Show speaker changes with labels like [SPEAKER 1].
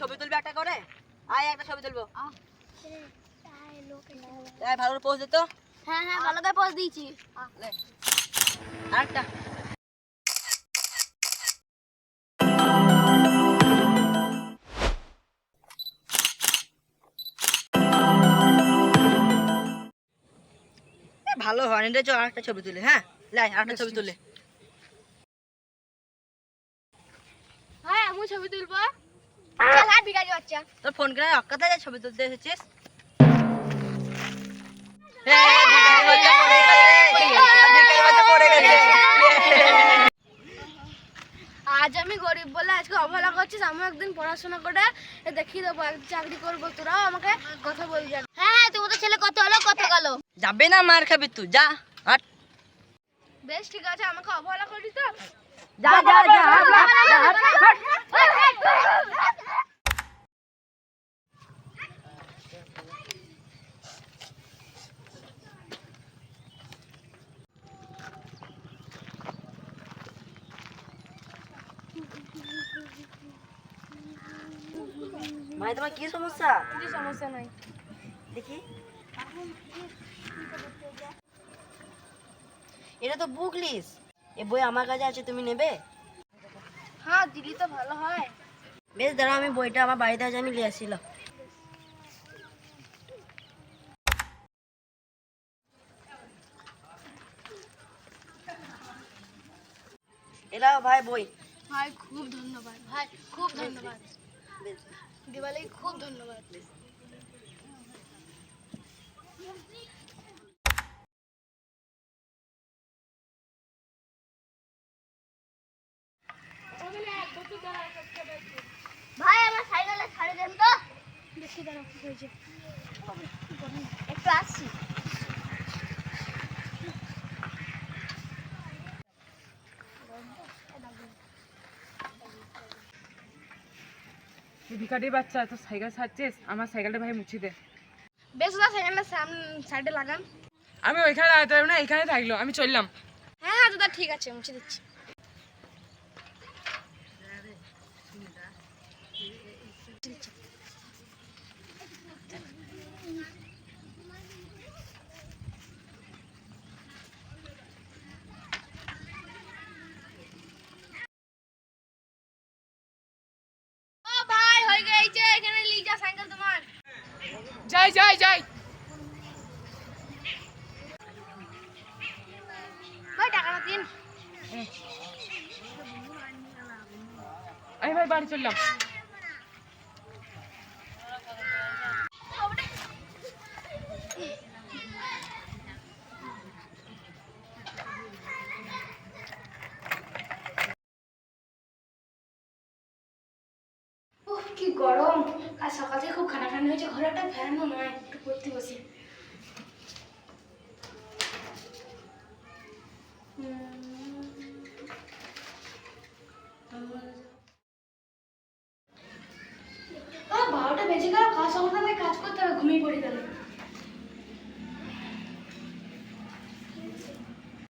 [SPEAKER 1] ছবি তুলবে একটা করে? আয় একটা ছবি তুলবো। আয় ভালো করে পোজ দে তো।
[SPEAKER 2] হ্যাঁ হ্যাঁ ভালো করে পোজ দিয়েছি।
[SPEAKER 1] আরেকটা। ভালো হয়নি রে চল আরেকটা ছবি তুলে হ্যাঁ? লাই আরেকটা ছবি তুলে।
[SPEAKER 2] হ্যাঁ আমি ছবি তুলবো।
[SPEAKER 1] তোর ফোন করে অক্কাতে যায় ছবি তুলতে এসেছিস।
[SPEAKER 2] আজ আমি গরিব বলে আজকে অবহেলা করছিস। আমি একদিন পড়াশোনা করে এ দেখিয়ে দেবো চাকরি করব। তোরাও আমাকে কথা বলবি হ্যাঁ হ্যাঁ তোমাদের ছেলে কত হলো কত গেল?
[SPEAKER 1] যাবে না মার খাবি তুই যা হাট।
[SPEAKER 2] বেশ ঠিক আছে আমাকে অবহেলা করবি তো?
[SPEAKER 1] যা যা যা ভাই তোমার কি সমস্যা
[SPEAKER 2] কিছু সমস্যা নাই
[SPEAKER 1] দেখি এটা তো বুক লিস্ট এ বই আমার কাছে আছে তুমি নেবে?
[SPEAKER 2] হ্যাঁ দিলি তো ভালো হয়।
[SPEAKER 1] বেশ দাঁড়াও আমি বইটা আমার বাড়িতে আছে আমি নিয়ে আসছিলাম এলাও ভাই বই।
[SPEAKER 2] ভাই খুব ধন্যবাদ। ভাই খুব ধন্যবাদ। দিওয়ালি খুব ধন্যবাদ। ভাই আমার সাইকেলে ছাড়ে দেন তো। বেশি দাঁড়া হয়েছে একটু আসছি।
[SPEAKER 3] তুই ভিখারির বাচ্চা তো সাইকেল ছাড়ছিস? আমার সাইকেলটা ভাই মুছি দে।
[SPEAKER 2] বেশ ওটা সাইকেলটা সামনে সাইডে লাগান।
[SPEAKER 3] আমি ওইখানে দাঁড়াতে পারব না এখানে থাকল আমি চললাম।
[SPEAKER 2] হ্যাঁ হ্যাঁ দাদা ঠিক আছে মুছে দিচ্ছি। ও ভাই হয়ে গেছে এখানে লিজা সাইকেল তোমার
[SPEAKER 3] যাই যাই যাই
[SPEAKER 2] ভাই টাকাটা দিন
[SPEAKER 3] আমি ভাই বাড়ি চললাম
[SPEAKER 2] গরম। আর সকাল থেকে খুব খানা ঠান্ডা হয়েছে। ঘরে একটা ফ্যানও নয় একটু পড়তে বসি। বারোটা বেজে গেল। কাজ সকাল কাজ করতে হবে। ঘুমিয়ে পড়ি তাহলে